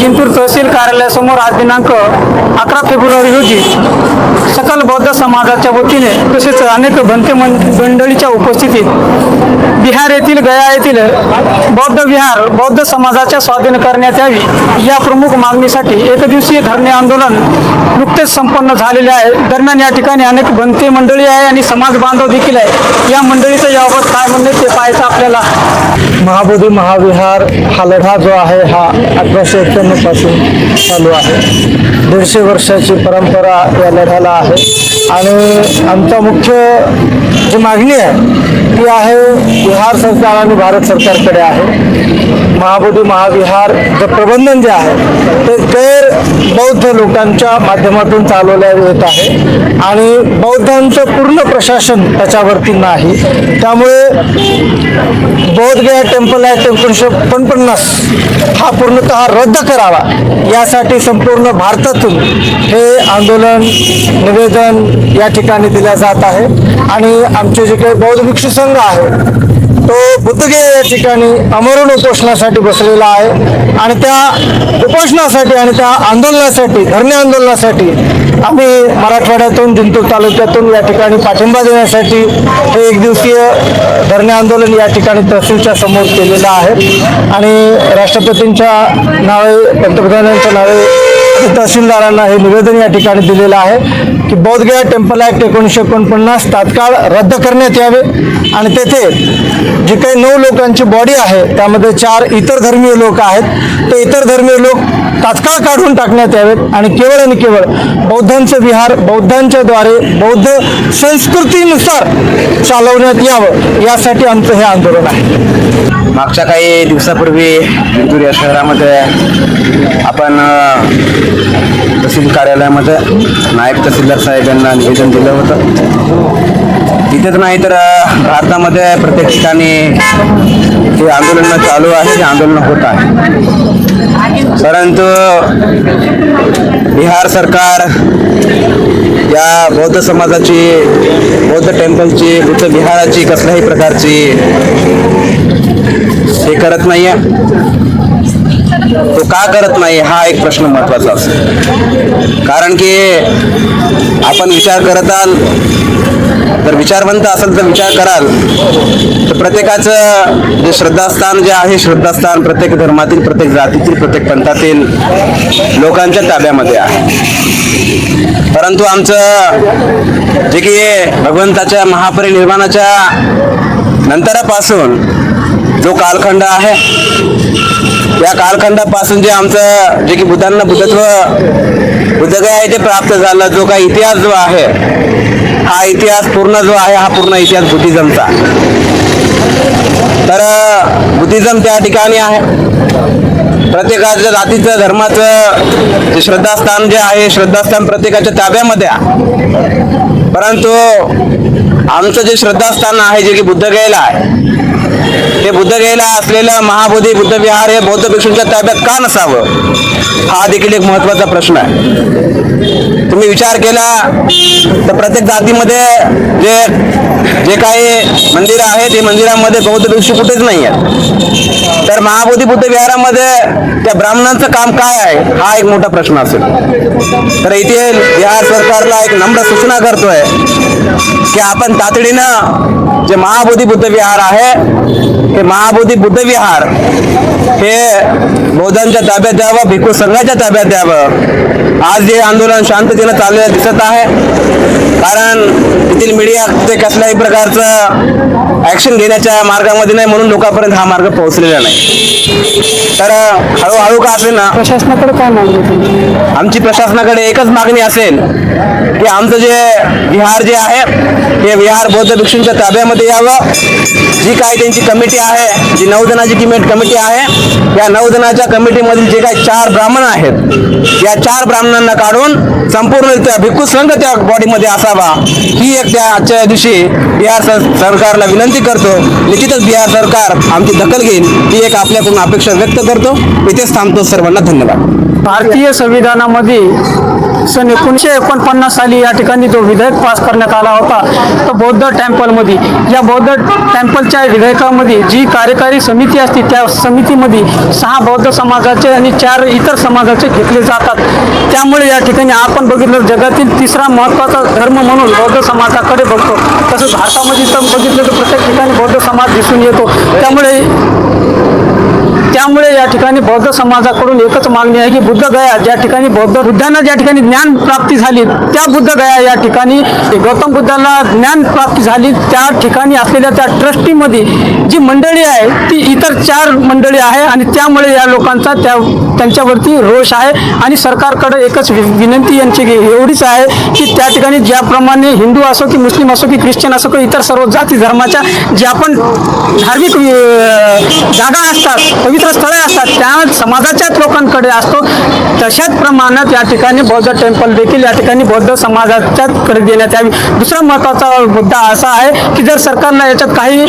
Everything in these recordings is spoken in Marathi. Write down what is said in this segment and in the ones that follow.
जिंतूर तहसील कार्यालयासमोर आज दिनांक अकरा फेब्रुवारी रोजी सकल बौद्ध समाजाच्या वतीने तसेच अनेक भंते मंडळीच्या उपस्थितीत बिहार येथील गया येथील बौद्ध विहार बौद्ध समाजाच्या स्वाधीन करण्यात यावी या प्रमुख मागणीसाठी एकदिवसीय धरणे आंदोलन नुकतेच संपन्न झालेले आहे. दरम्यान या ठिकाणी अनेक भंते मंडळी आहे आणि समाज बांधव देखील आहे. या मंडळीचं याबाबत काय म्हणणे ते पाहायचं आपल्याला. महाबोधी महाविहार हा लढा जो आहे हा अठराशे एक्क्याण्णवपासून चालू आहे. दीडशे वर्षाची परंपरा या लढ्याला आहे. आणि आमचा मुख्य जी मागणी आहे ती आहे बिहार सरकार आणि भारत सरकारकडे आहे. महाबोधी महाविहार जे प्रबंधन जे आहे ते गैर बौद्ध लोकांच्या माध्यमातून चालवल्या येत आहे. आणि बौद्धांचं पूर्ण प्रशासन त्याच्यावरती नाही. त्यामुळे बौद्धगया टेम्पल ॲक्ट एकोणीसशे पन्नास हा पूर्णतः रद्द करावा. यासाठी संपूर्ण भारतातून हे आंदोलन निवेदन या ठिकाणी दिल्या जात आहे. आणि आमचे जे काही बौद्ध भिक्षू संघ आहे तो बुद्धगया या ठिकाणी अमरण उपोषणासाठी बसलेला आहे. आणि त्या उपोषणासाठी आणि त्या आंदोलनासाठी धरणे आंदोलनासाठी आम्ही मराठवाड्यातून जिंतूर तालुक्यातून या ठिकाणी पाठिंबा देण्यासाठी हे एक दिवसीय धरणे आंदोलन या ठिकाणी तहसीलच्या समोर केलेलं आहे. आणि राष्ट्रपतींच्या नावे पंतप्रधानांच्या नावे तहसीलदारांना हे निवेदन या ठिकाणी दिलेलं आहे की बौद्धगया टेम्पल ॲक्ट एकोणीसशे एकोणपन्नास तात्काळ रद्द करण्यात यावे आणि तेथे जी काही नऊ लोकांची बॉडी आहे त्यामध्ये चार इतर धर्मीय लोक आहेत ते इतर धर्मीय लोक तात्काळ काढून टाकण्यात यावेत आणि केवळ आणि केवळ बौद्धांचं विहार बौद्धांच्या द्वारे बौद्ध संस्कृतीनुसार चालवण्यात यावं यासाठी आमचं हे आंदोलन आहे. मागच्या काही दिवसापूर्वी जिंतूर या शहरामध्ये आपण तहसील कार्यालयामध्ये नायब तहसीलदार साहेब यांना निवेदन दिलं होतं. तिथेच नाही तर भारतामध्ये प्रत्येक ठिकाणी हे आंदोलन चालू आहे हे आंदोलन होत आहे. परंतु बिहार सरकार या बौद्ध समाजाची बौद्ध टेम्पलची बुद्ध विहाराची कसल्याही प्रकारची हे करत नाही आहे तो का करत नाही हा एक प्रश्न महत्त्वाचा असतो. कारण की आपण विचार करत आल तर विचारवंत असेल तर विचार कराल. तर प्रत्येकाचं जे श्रद्धास्थान जे आहे श्रद्धास्थान प्रत्येक धर्मातील प्रत्येक जातीतील प्रत्येक पंथातील लोकांच्या ताब्यामध्ये आहे. परंतु आमचं जे की भगवंताच्या महापरिनिर्वाणाच्या नंतरापासून जो कालखंड आहे या कालखंडापासून जे आमचं जे की बुद्धांना बुद्धत्व आहे इथे प्राप्त झालं. जो काही इतिहास जो आहे हा इतिहास पूर्ण जो आहे हा पूर्ण इतिहास बुद्धिझमचा. तर बुद्धिझम त्या ठिकाणी आहे. प्रत्येकाच्या जातीचं धर्माचं जे श्रद्धास्थान जे आहे श्रद्धास्थान प्रत्येकाच्या ताब्यामध्ये आहे. परंतु आमचं जे श्रद्धास्थान आहे जे की बुद्धगयेला आहे ते बुद्धगयेला असलेलं महाबोधी बुद्ध विहार हे बौद्ध भिक्षूंच्या ताब्यात का नसावं? हा देखील एक महत्त्वाचा प्रश्न आहे. तुम्ही विचार केला तर प्रत्येक जातीमध्ये जे जे काही मंदिरं आहेत ते मंदिरामध्ये बौद्ध भिक्षू कुठेच नाही आहेत. तर महाबोधी बुद्ध विहारामध्ये त्या ब्राह्मणांचं काम काय आहे हा एक मोठा प्रश्न असेल. तर इथे बिहार सरकारला एक नम्र सूचना करतोय. की आपण तातडीनं जे महाबोधी बुद्ध विहार आहे हे महाबोधी बुद्ध विहार हे बौद्धांच्या ताब्यात द्यावं भिक्खू संघाच्या ताब्यात द्यावं. आज जे आंदोलन शांततेनं चाललेलं दिसत आहे कारण तेथील मीडिया ते कसल्याही प्रकारचं ऍक्शन घेण्याच्या मार्गामध्ये नाही म्हणून लोकांपर्यंत हा मार्ग पोहोचलेला नाही. तर हळूहळू का असेल ना? प्रशासनाकडे काय मागणी आमची प्रशासनाकडे एकच मागणी असेल की आमचं जे विहार जे आहे हे विहार बौद्ध भिक्षूंच्या ताब्यामध्ये यावं. जी काही त्यांची कमिटी आहे जी नऊ जणांची किमेट कमिटी आहे या नऊ जणांच्या कमिटीमधील जे काही चार ब्राह्मण आहेत या चार ब्राह्मणांना काढून संपूर्ण त्या भिक्खू संघ त्या बॉडीमध्ये करावा. ही एक त्या आजच्या दिवशी बिहार सरकारला विनंती करतो. निश्चितच बिहार सरकार आमची दखल घेईल ही एक आपल्याकडून अपेक्षा व्यक्त करतो. इथेच थांबतो. सर्वांना धन्यवाद. भारतीय संविधानामध्ये सन एकोणीसशे एकोणपन्नास साली या ठिकाणी जो विधेयक पास करण्यात आला होता तो बौद्ध टेम्पलमध्ये या बौद्ध टेम्पलच्या विधेयकामध्ये जी कार्यकारी समिती असते त्या समितीमध्ये सहा बौद्ध समाजाचे आणि चार इतर समाजाचे घेतले जातात. त्यामुळे या ठिकाणी आपण बघितलं जगातील तिसरा महत्त्वाचा धर्म म्हणून बौद्ध समाजाकडे बघतो. तसंच भारतामध्ये तर बघितलं तर प्रत्येक ठिकाणी बौद्ध समाज दिसून येतो. त्यामुळे त्यामुळे या ठिकाणी बौद्ध समाजाकडून एकच मागणी आहे की बुद्ध गया ज्या ठिकाणी बौद्ध बुद्धांना ज्या ठिकाणी ज्ञान प्राप्ती झाली त्या बुद्ध गया या ठिकाणी गौतम बुद्धाला ज्ञान प्राप्ती झाली त्या ठिकाणी असलेल्या त्या ट्रस्टीमध्ये जी मंडळी आहे ती इतर चार मंडळी आहे आणि त्यामुळे या लोकांचा त्या त्यांच्यावरती रोष आहे आणि सरकारकडे एकच वि- विनंती यांची एवढीच आहे की त्या ठिकाणी ज्याप्रमाणे हिंदू असो की मुस्लिम असो की ख्रिश्चन असो की इतर सर्व जाती धर्माच्या ज्या पण धार्मिक जागा असतात पवित्र स्थळे असतात त्या समाजाच्याच लोकांकडे असतो. तशाच प्रमाणात या ठिकाणी बौद्ध टेम्पल देखील या ठिकाणी बौद्ध समाजाच्याकडे देण्यात यावी. दुसरा महत्त्वाचा मुद्दा असा आहे की जर सरकारला याच्यात काही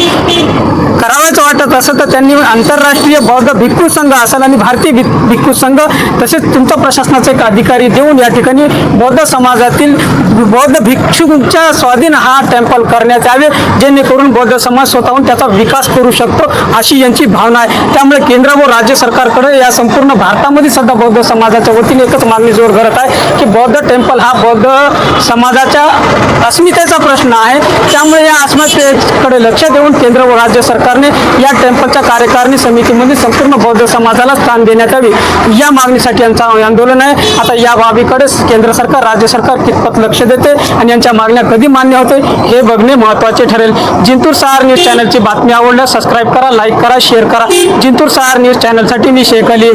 करावाच वाटत असं तर त्यांनी आंतरराष्ट्रीय बौद्ध भिक्खू संघ असेल आणि भारतीय भिक्खू संघ तसेच तुमचा प्रशासनाचा एक अधिकारी देऊन या ठिकाणी बौद्ध समाजातील बौद्ध भिक्षूंच्या स्वाधीन हा टेम्पल करण्यात यावे जेणेकरून बौद्ध समाज स्वतःहून त्याचा विकास करू शकतो अशी यांची भावना आहे. त्यामुळे केंद्र व राज्य सरकारकडे या संपूर्ण भारतामध्ये सध्या बौद्ध समाजाच्या वतीने एकच मागणी जोर करत आहे की बौद्ध टेम्पल हा बौद्ध समाजाच्या अस्मितेचा प्रश्न आहे. त्यामुळे या अस्मितेकडे लक्ष देऊन केंद्र व राज्य सरकार सरकारने या टेम्पलच्या कार्यकारिणी समितीमध्ये संपूर्ण बौद्ध समाजाला स्थान देण्यात यावे. या मागणीसाठी यांचा आंदोलन आहे. आता या बाबीकडे केंद्र सरकार राज्य सरकार कितपत लक्ष देते आणि यांच्या मागण्या कधी मान्य होते हे बघणे महत्त्वाचे ठरेल. जिंतूर सहार न्यूज चॅनलची बातमी आवडल्यास सबस्क्राईब करा लाईक करा शेअर करा. जिंतूर सहार न्यूज चॅनलसाठी मी शेख अली